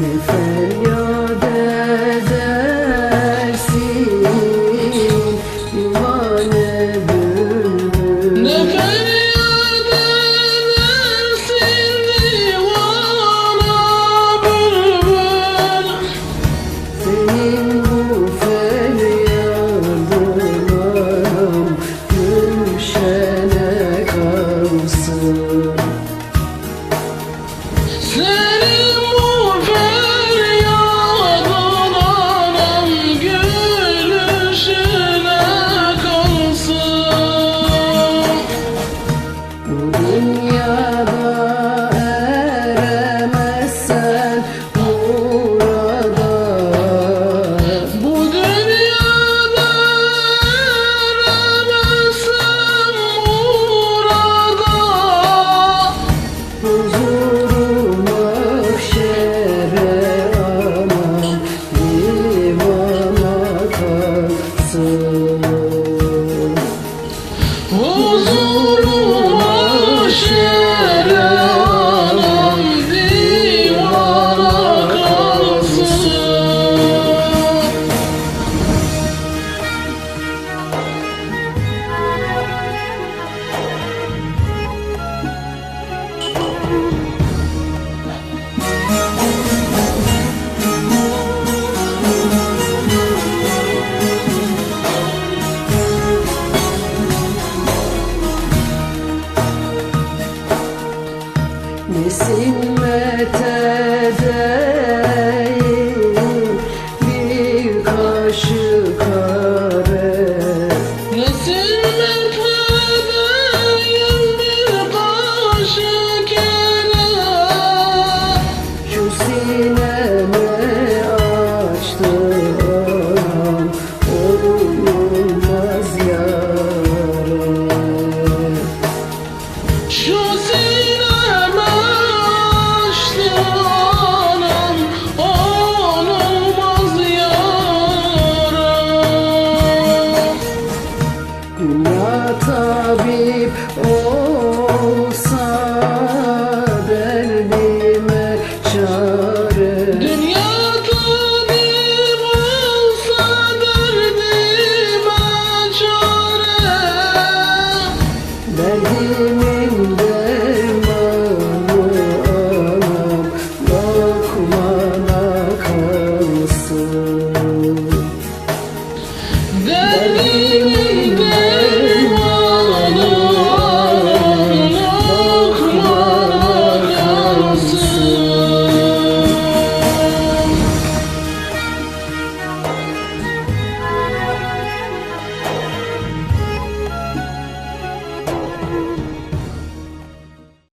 Ne feryat edersin? Divane bülbül. Ne feryat edersin? Divana bülbül. Senin bu feryadın Gülşene kalsın Nesin metheder